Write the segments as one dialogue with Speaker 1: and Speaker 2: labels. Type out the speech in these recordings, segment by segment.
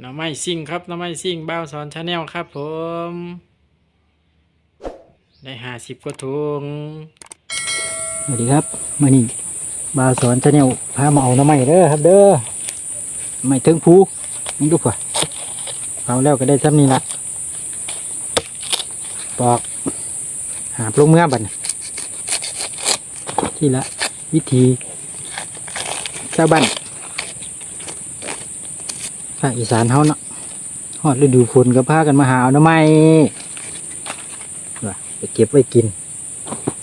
Speaker 1: หน้ำไม้ซิ่งครับหน้ำไม้ซิ่งบ้าวสอนชาแนลครับผม ได้ห้าสิบกว่าถุง
Speaker 2: สวัสดีครับมื่อนี้บาวสอนชาแนลพามาเอาหน้ำไม้เด้อครับเด้อไม้เทิงภูนี่ดูกว่าเอาแล้วก็ได้ซ้ำนี้ละปอก หาปลงเมื่อบัดนที่ละ วิธีชาวบ้านาคอีสานเฮาเนาะฮอดฤดูฝนก็พากันมาหาเอาหน้ำไม้ไปเก็บไว้กิน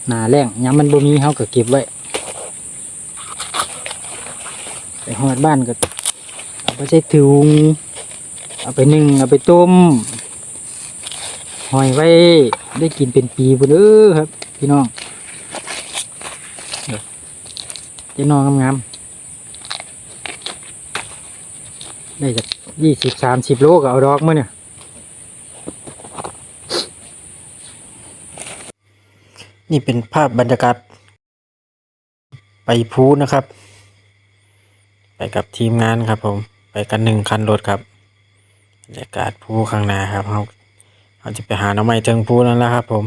Speaker 2: หนาแรงยามมันบ่มีเฮาก็เก็บไว้ไปหอดบ้านก็เอาไปใส่ถุงเอาไปนึ่งเอาไปต้มหอยไว้ได้กินเป็นปีพุ่นเด้อครับ พี่น้องเดี๋ยวเจะนองงามๆ ได้จากยี่สิบสามสิบโลก็เอาดอกมาเนี่ย
Speaker 1: นี่เป็นภาพบรรยากาศ ไปพูนะครับ ไปกับทีมงานครับ ผม ไปกันหนึ่งคันรถครับบรรยากาศพูข้างหน้าครับเขาเขาจะไปหาหน้องไม้เทิงพูนั่นแหละครับ ผม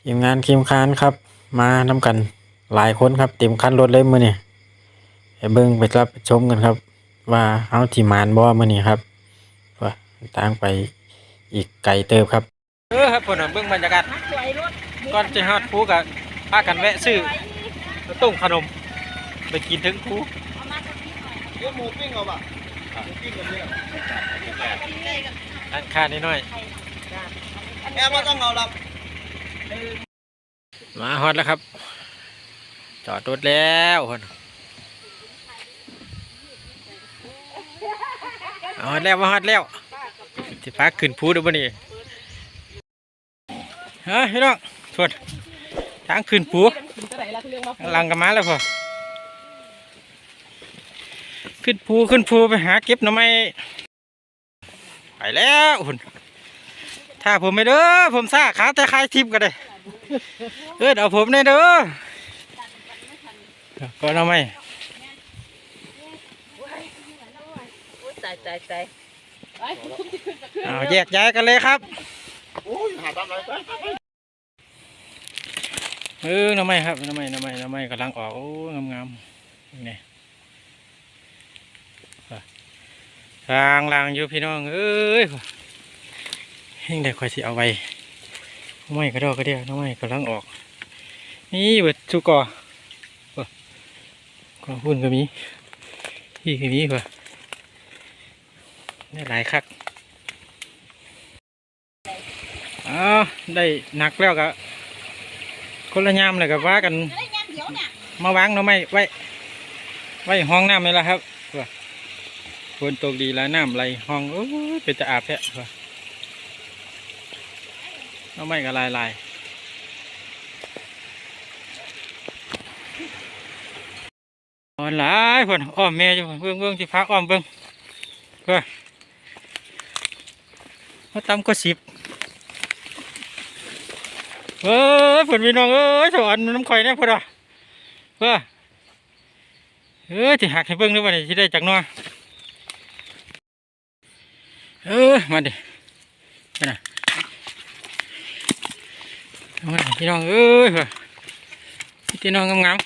Speaker 1: ทีมงานทีมคานครับ มาน้ากันหลายคนครับเต็มคันรถเลยมือนี่ไปเบิ้งไปรับไปชมกันครับ ว่าเขาทีมานบ่มือนี่ครับว่าทางไปอีกไกลเติบครับ เออครับผมเบิ้งบรรยากาศก่อนจะฮอดภูกับพากันแวะซื้อตุ้งขนม ไปกินถึงภู
Speaker 3: เดี๋ยวหมูปิ้งเอาป่ะหมูปิ้งกันเนี่ย
Speaker 1: ร้านค้านิดหน่อย
Speaker 3: แม่ว่าต้องเอาละ
Speaker 1: มาฮอดแล้วครับ จอดรถแล้วคนเอา ฮอดแล้วมาฮอดแล้วสิพาขึ้นภูดูบ่นี่เฮ้ยพี่น้องทวดทางขึ้นภูลังกันมาแล้วพอขึ้นภูขึ้นภูไปหาเก็บหน่อไม้ไปแล้วคุณถ้าผมไม่เด้อผมซ่าขาแต่คายทิพย์ก็ได้เออเอาผมเนี่ยเด้อก็เอไหม
Speaker 4: ตายตายตาย
Speaker 1: เอาแยกย้ายกันเลยครับ
Speaker 3: โอ้ยหาตามอะไรไป
Speaker 1: เออน้ำไม้ครับน้ำไม้น้ำไม้น้ำไม้กำลังออกโอ้งามงามๆนี่ลางลางอยู่พี่น้องเอ้ยยังได้ค่อยสิเอาไว้น้ำไม้กระดอกกระเดียวน้ำไม้กำลังออก นี่เบิดชุกอว่ะกอหุ่นก็มีพี่ก็มีว่ะ ได้หลายคักอ้าวได้หนักแล้วก็คนละยามเลยกับว่ากัน มาวางหน่อไม้ไว้ ไว้ห้องน้ำนี่แหละครับว่ะฝนตกดีแล้วน้ำไหลห้องโอ้ยเป็นจะอาบแท้ว่ะหน่อไม้ก็ลายลายอ่อนหลายเพิ่นอ้อมแม่อยู่เบิ่งเบิ่งที่พักอ้อมเบิ่งเพื่อ มาตำก็สิบเอ้ยเพิ่นพี่น้องเอ้ยสอนน้ำข่อยเนี่ยเพิ่นอะเพื่อเอ้ยที่หักให้เบิ่งด้วยว่านี่สิได้จากนัวเออมาดิมาน่ะเอามาพี่น้องเอ้ยเพื่อพี่น้องงาม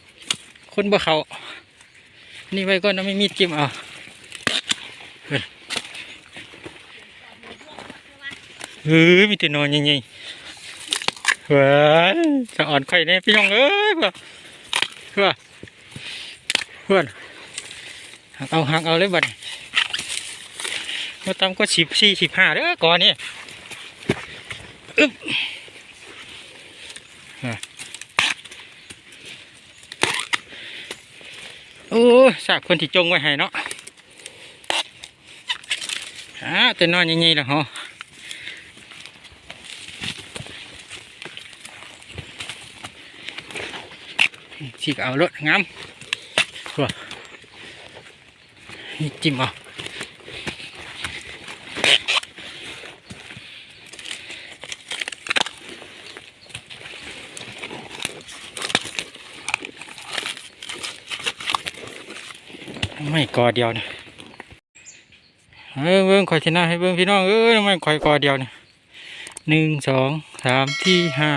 Speaker 1: ๆคนบ่เขานี่ไว้ก่อนนะไม่มีดจิ้มเอา เฮ้ยมีแต่นอนใหญ่ๆเฮ้ยจะอ่อนไข่เนี่ยพี่น้องเอ้ยเพื่อเพื่อเพื่อนหักเอาหักเอาเลยบัดมาตำก็สิบสี่สิบห้าเด้อก่อนนี่อึ๊บอะโอ้สากคนที่จงไว้ให้เนาะอ่าแต่นอนยังไงล่ะฮะ ฉีกเอารถงามว้าจิ้มเอาไม่กอเดียวนะเออเบิ้งข่อยชนะให้เบิ้งพี่น้องเอ้ยมันข่อยกอเดียวนี่หนึ่งสองสามสี่ห้า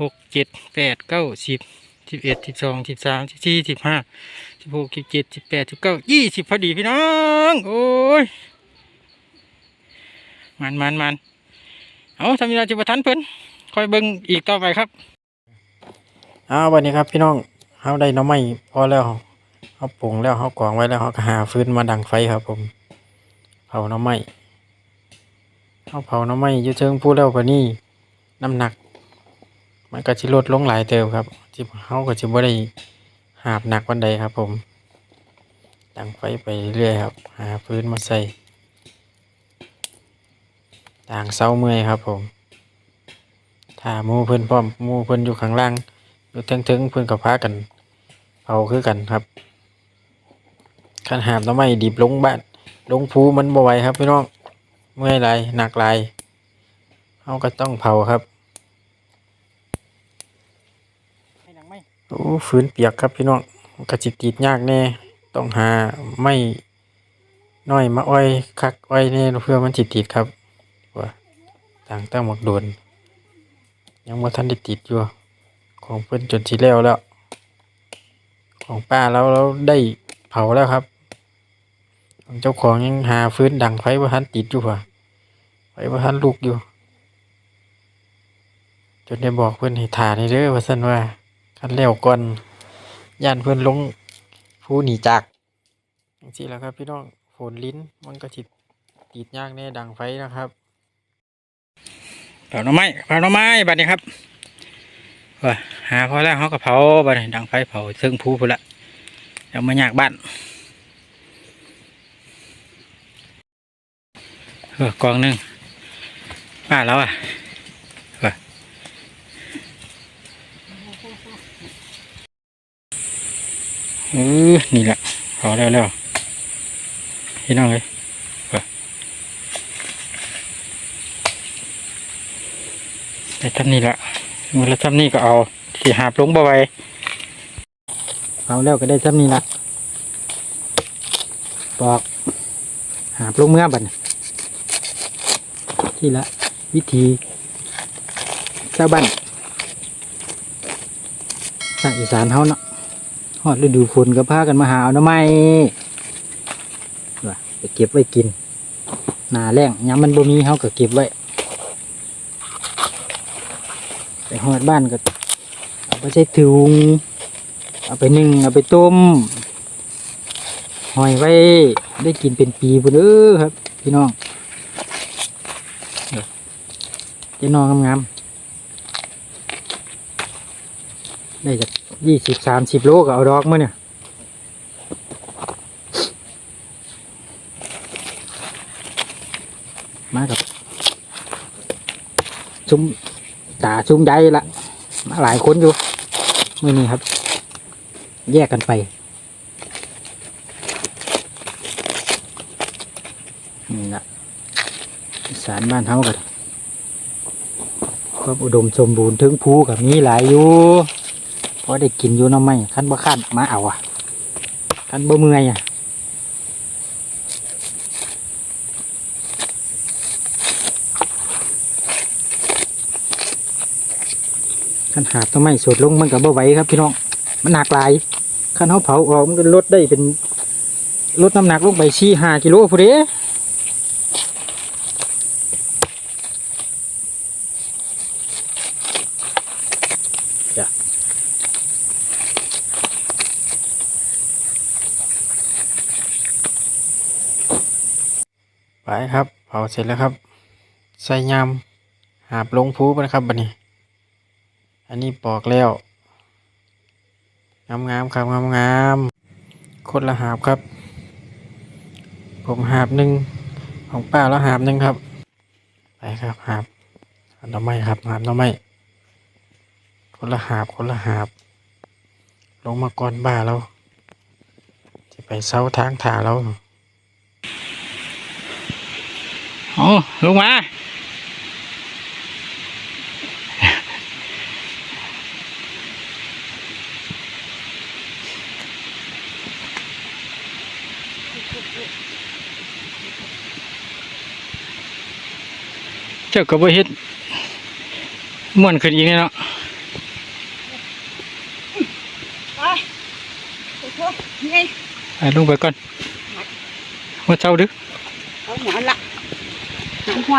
Speaker 1: หกเจ็ดแปดเก้าสิบ สิบเอ็ดสิบสองสิบสามสิบสี่สิบห้าสิบหกสิบเจ็ดสิบแปดสิบเก้ายี่สิบพอดีพี่น้อง โอ้ย มันมันมันเอาทำยังไงจะประทันเพิ่นคอยเบิ้งอีกต่อไปครับ
Speaker 2: เอาวันนี้ครับพี่น้องเฮาได้น้ำไม้พอแล้วเฮาปรุงแล้วเฮากรองไว้แล้วเฮาก็หาฟื้นมาดังไฟครับ ผม เผาน้ำไม้เฮาเผาน้ำไม้อยู่เชิงผู้แล้วกว่านี้น้ำหนัก มันก็สิลดลงหลายเติมครับจิเฮาก็สิบ่ได้หาบหนักวันใดครับผมดังไฟไปเรื่อยครับ หาฟืนมาใส่ต่างเสาเมื่อยครับผมถ้ามูเพิ่อนพร้อมมูเพิ่อนอยู่ข้างล่างอยู่เทิงๆเพิ่อนก็พากันเผาคือกันครับคันหามต้นไม้ดิบลงบ้านลงภูมันบ่ไหวครับพี่น้องเมื่อยหลายหนักหลายเฮาก็ต้องเผาครับโอ้ ฝืนเปียกครับพี่น้องมันก็สิติดยากแน่ ต้องหาไม้น้อยมาอ้อยคักอ้อยแน่เพื่อมันสิติดครับว่าต่างตั้งหมกโดน ยังบ่าทันได้ติดอยู่ ของเพิ่นจนสิแล้วแล้ว ของป้าแล้วเราได้เผาแล้วครับเจ้าของยังหาฟื้นดังไฟบ่าทันติดอยู่ว่ะไฟบ่าทันลุกอยู่ จนได้บอกเพิ่อนให้ถ่าในเด้อว่าซั่นว่า คันแล้วก่อนย่านเพิ่อนลงผู้หนีจากจังซี่แล้วครับพี่น้องฝนลิ้นมันก็สิติดยากแน่ดังไฟนะครับ
Speaker 1: เผาหน่อไม้เผาหน่อไม้บัดนี้ครับว่าหาพอแล้วเขาก็เผาบัดนี้ดังไฟเผาเชิงภูพุ่นละเดี๋ยวมาอยากบ้านเออกองหนึ่งป้าแล้วอะว่า เออนี่แหละเผาแล้วแล้วพี่น้องเลยแต่ทำนี่แหละเมื่อทำนี่ก็เอาสีหาบลงบ่ไหวเอาแล้วก็ได้ทำนี่ละปอกหาบลงเมื่อบัดนที่ละวิธีชาวบ้านภาคอีสานเฮาเนาะ ฮอดฤดูฝนก็พากันมาหาเอาหน่อไม้ไปเก็บไว้กินหนาแรงยามมันบ่มีเฮาก็เก็บไว้ไปหอดบ้านก็เอาไปใส่ถุงเอาไปนึ่งเอาไปต้มหอยไว้ได้กินเป็นปีบุเด้อครับ พี่น้องเดี๋ยวเจะนองงามๆได้จาก ยี่สิบสามสิบโลก็เอาดอกมาเนี่ยมากับซุ้มตาซุ้มใจละมาหลายคนอยู่มื่อนี้ครับ แยกกันไปนี่ละสารบ้านเฮากันความอุดมสมบูรณ์ถึงภูกับมีหลายอยู่ อได้กินอยู่น้ำไม่ขั้นบ่ขั้นมาเอาอะขั้นบ่เมื่อยอะขั้นหาบต้นไม้สดลงมันกับบ่ไหวครับพี่น้อง มันหนักหลายขั้นเขาเผาออกมันก็ลดได้เป็นลดน้ำหนักลงไปสี่ห้ากิโลพอดีจ้ะ
Speaker 2: ไปครับ เผาเสร็จแล้วครับ ใส่ยำหาบลงภูไปนะครับบัดนี้ อันนี้ปอกแล้วงามงามครับงามงามคนละหาบครับ ผมหาบหนึ่งของป้าแล้วหาบหนึ่งครับ ไปครับหาบน่อไม้ครับหาบน่อไม้คนละหาบคนละหาบ ลงมาก่อนบ้าแล้วจะไปเสาทางถาแล้ว
Speaker 1: โอ้ลงมา เจ้าก็บ่เฮ็ดม่วนขึ้นอีกแน่เนาะ
Speaker 3: ไปโอ้โหไง
Speaker 1: ไปลงไปก่อนว่าเจ้าดึก
Speaker 3: เอาหัวละ หัวหัว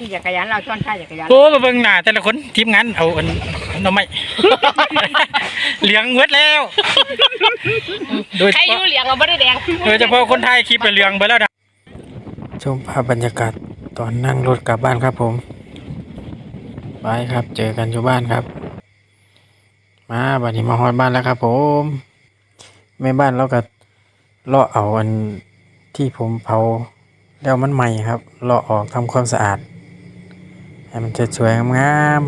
Speaker 3: ขี่จักรยานเราซ้อนท้ายจักรยาน
Speaker 1: โอ้มาเบิ่งหน้าแต่ละคนทีมงานเอาอันอันหน่อไม้ เหลืองเวดแล้ว โดยเฉ
Speaker 3: ใครอ
Speaker 1: พาะ
Speaker 3: ยู่เหลียงเราไม่ได้แดง
Speaker 1: โดยเฉพาะคนไทยคลิปเหลืองไปแล้วนะ
Speaker 2: ชมภาพบรรยากาศตอนนั่งรถกลับบ้านครับผมไปครับ เจอกันอยู่บ้านครับ มาบัดนี้มาฮอดบ้านแล้วครับ ผมแม่บ้านเราก็เลาะเอาอันที่ผมเผาแล้วมันใหม่ครับเลาะออกทำความสะอาด ให้มันสวยๆงาม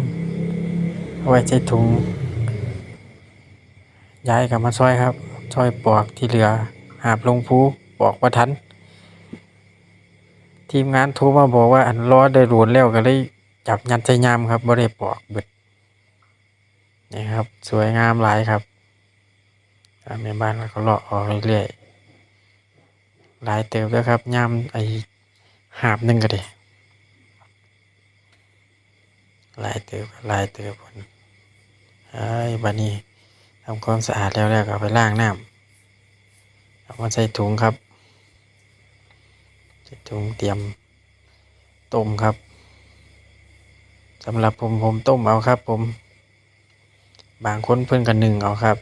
Speaker 2: ๆเอาไว้ใส่ถุงย้ายกลับมาซอยครับซอยปอกที่เหลือ หาบลงภูปอกประทัน ทีมงานโทรมาบอกว่าอันรอได้รูนแล้วก็เลยจับยัดใจยามครับบ่ได้ปอกเบิด นี่ครับ สวยงามหลายครับตามแม่บ้านก็เลาะออกเรื่อยๆหลายเติบแล้วครับยามไอหาบหนึ่งก็ดีหลายเติบหลายเติบผลไอ้บัดนี้ทำความสะอาดแล้วแล้วก็ไปล้างน้ำเอามาใส่ถุงครับจะถุงเตรียมต้มครับสำหรับผมผมต้มเอาครับผม บางคนเพิ่นกันหนึ่งเอาครับ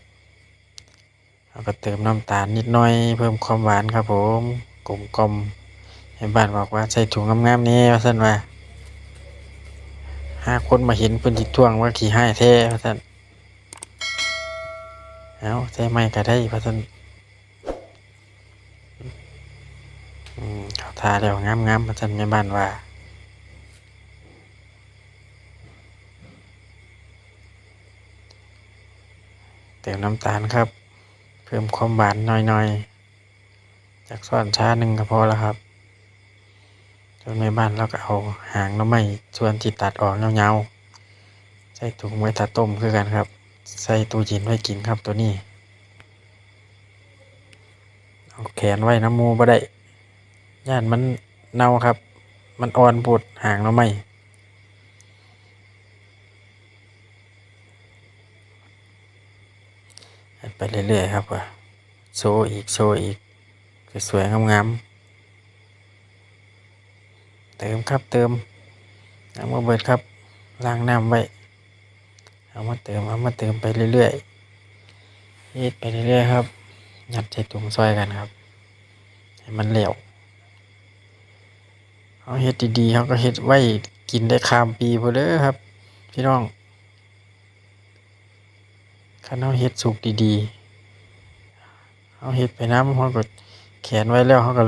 Speaker 2: เอาก็เติมน้ำตาลนิดหน่อยเพิ่มความหวานครับผมกลมกลมๆให้บ้านบอกว่าใส่ถุงงามๆนี่ว่าซั่นว่าห้าคนมาเห็นเพิ่นจิท่วงว่าขี่ให้แท้ว่าซั่นเอาใส่ไม่ก็ได้ว่าซั่นอืมเขาทาแล้วงามงามมาจันแม่บ้านว่า เติมน้ำตาลครับ เพิ่มความหวานหน่อยๆจากส่วนชาหนึ่งก็พอแล้วครับจนแม่บ้านเราก็เอาหางน้ำไม้ส่วนที่ตัดออกเงาๆใส่ถุงไว้ตัดต้มคือกันครับ ใส่ตู้เย็นไว้กินครับตัวนี้เอาแขนไว้น้ำมูบ่ได้ย่านมันเน่าครับ มันอ่อนปวดหางแล้วไหมให้ ไปเรื่อยๆครับว่าโซอีกโซอีกสวยๆงามๆเติมครับเติมเอามาเบิดครับล้างน้ำไว้เอามาเติมเอามาเติมไปเรื่อยๆยีดไปเรื่อยๆครับยัดใส่ถุงซอยกันครับ ให้มันเหลวเขาเฮ็ดดีๆเขาก็เฮ็ดไว้กินได้ข้ามปีพอเด้อครับ พี่น้อง คันเขาเฮ็ดสุกดีๆเขาเฮ็ดไปน้ำเขาก็แขนไว้แล้วเขาก็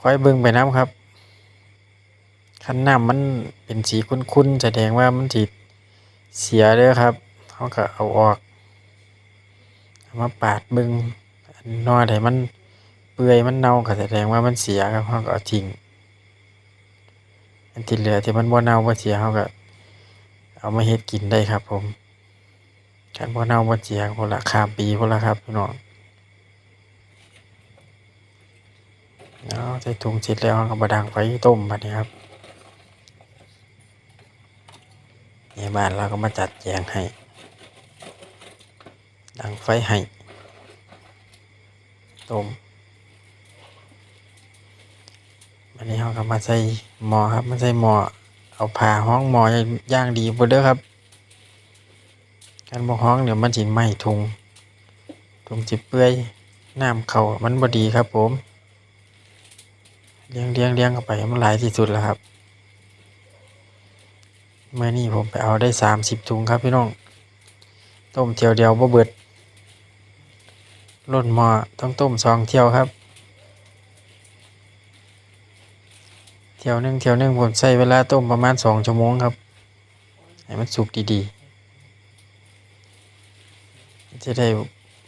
Speaker 2: ค่อยเบิ่งไปน้ำครับ คันน้ำมันเป็นสีขุ่นๆแสดงว่ามันสิเสียเด้อครับเขาก็เอาออกเอามาปาดเบิ่งอันอใดมันเปื่อยมันเน่าก็แสดงว่ามันเสียครับเขาก็เอาทิ้งอันที่เหลือที่มันบ่เน่าบ่เสียเขาก็เอามาเฮ็ดกินได้ครับผม การบ่เน่าบ่เสียคนละข้ามปีคนละครับพี่น้องเอาใส่ถุงเสร็จแล้วเราก็มาดังไฟต้มบัดนี้ครับเนี่ยบ้านเราก็มาจัดแจงให้ ดังไฟให้ต้มอันนี้เขาก็มาใส่หมอครับมาใส่หมอเอาผ่าห้องหมอย่างดีบดเด้อครับ การบอกห้องเดี๋ยวมันจิไหม้ทุงทุงจิเปื่อยน้ำเขามันบดีครับผมเลี้ยงเลี้ยงเลี้ยงเข้าไปมันหลายที่สุดแล้วครับเมื่อนี้ผมไปเอาได้สามสิบถุงครับพี่น้อง ต้มเที่ยวเดียวบ่เบิดล้นหม้อต้องต้มสองเที่ยวครับ เที่ยวหนึ่งเที่ยวหนึ่งผมใช้เวลาต้มประมาณสองชั่วโมงครับ ให้มันสุกดีๆ จะได้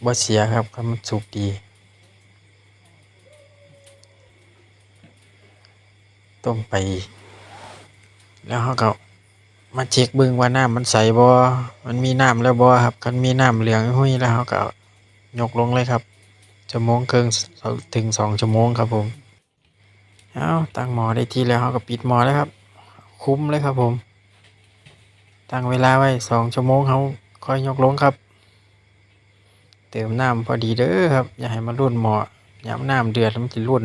Speaker 2: บ่เสียครับถ้ามันสุกดี ต้มไป แล้วเขาก็มาเช็คเบิ่งว่าน้ำมันใสบ่มันมีน้ำแล้วบ่ครับคันมีน้ำเหลืองหุ้ยแล้วเราก็ยกลงเลยครับชั่วโมงครึ่งถึงสองชั่วโมงครับผมเอาตั้งหมอได้ที่แล้วเราก็ปิดหม้อแล้วครับ คุ้มเลยครับผม ตั้งเวลาไว้สองชั่วโมงเขาค่อยยกลงครับ เติมน้ำพอดีเด้อครับ อย่าให้มันรุ่นหม้อยามน้ำเดือดมันจะรุ่น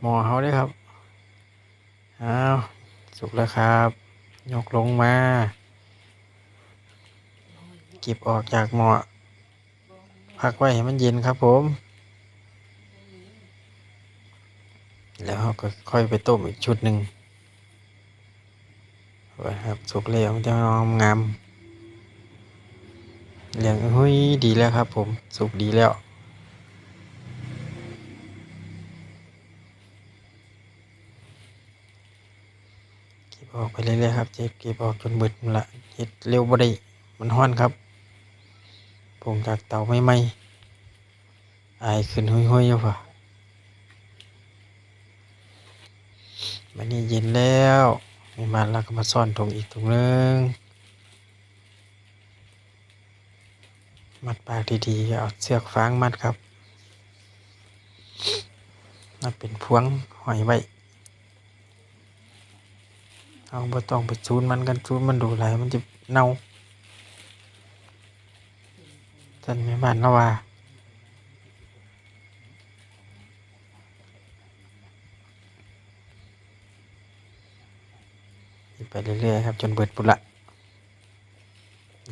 Speaker 2: หม้อเขาเด้อครับอ้าวสุกแล้วครับ ยกลงมา เก็บออกจากหม้อพักไว้ให้มันเย็นครับผม แล้วเราก็ค่อยไปต้มอีกชุดหนึ่งไว้ครับสุกแล้วมันจะงามงาม เหลืองหุ้ยดีแล้วครับผมสุกดีแล้ว เก็บออกไปเรื่อยๆครับเจ็บเก็บออกจนเบิดละเฮ็ดเร็วบ่ได้มันห้อนครับปรุงจากเตาไม่ไหมอายขึ้นห้อยๆอยู่ป่ะมันนี่เย็นแล้วมีมาแล้วก็มาซ่อนตรงอีกตรงนึง มัดปากดีๆ เอาเสือกฟางมัดครับมัดเป็นพวงหอยไว้เอาบ่ต้องไปซูนมันกันซูนมันดูหลมันจะเน่าท่านแม่บ้านเนาะว่าไปเรื่อยๆครับ จนเบิดปุนละ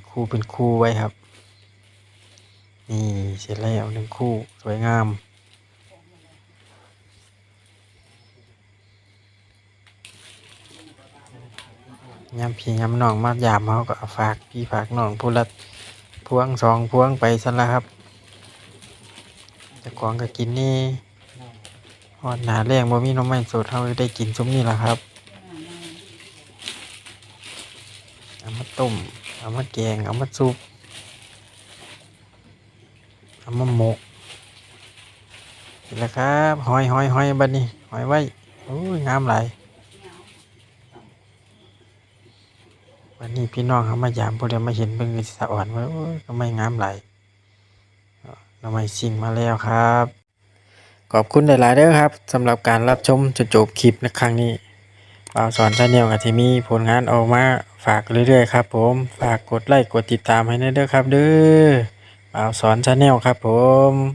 Speaker 2: คู่เป็นคู่ไว้ครับ นี่เสร็จแล้วหนึ่งคู่สวยงาม ยามพี่ยามน้องมายามเขาก็ฝากพี่ฝากน้องผู้ละพวงสองพวงไปสันละครับจะกองก็กินนี่ฮอดหนาแรงบ่มีน้องไม้สดเขาได้กินซุ้มนี่ละครับเอามาต้มเอามาแกงเอามาซุป เอามาหมกนี่แหละครับหอยหอยหอยบัดนี้หอยไว้โอ้ยงามหลายวันนี้พี่น้องเขามายามพวกเดียวมาเห็นเบิ่งสะอ่อนว่าก็ไม่งามไหลายเราไม่สิ่งมาแล้วครับ ขอบคุณหลายๆเด้อครับสำหรับการรับชมจนจบคลิปในครั้งนี้บ่าวสอนชาแนลกับที่มีผลงานออกมาฝากเรื่อยๆครับผม ฝากกดไลค์กดติดตามให้ด้เด้อครับเด้อ บ่าวสอนชาแนลครับผม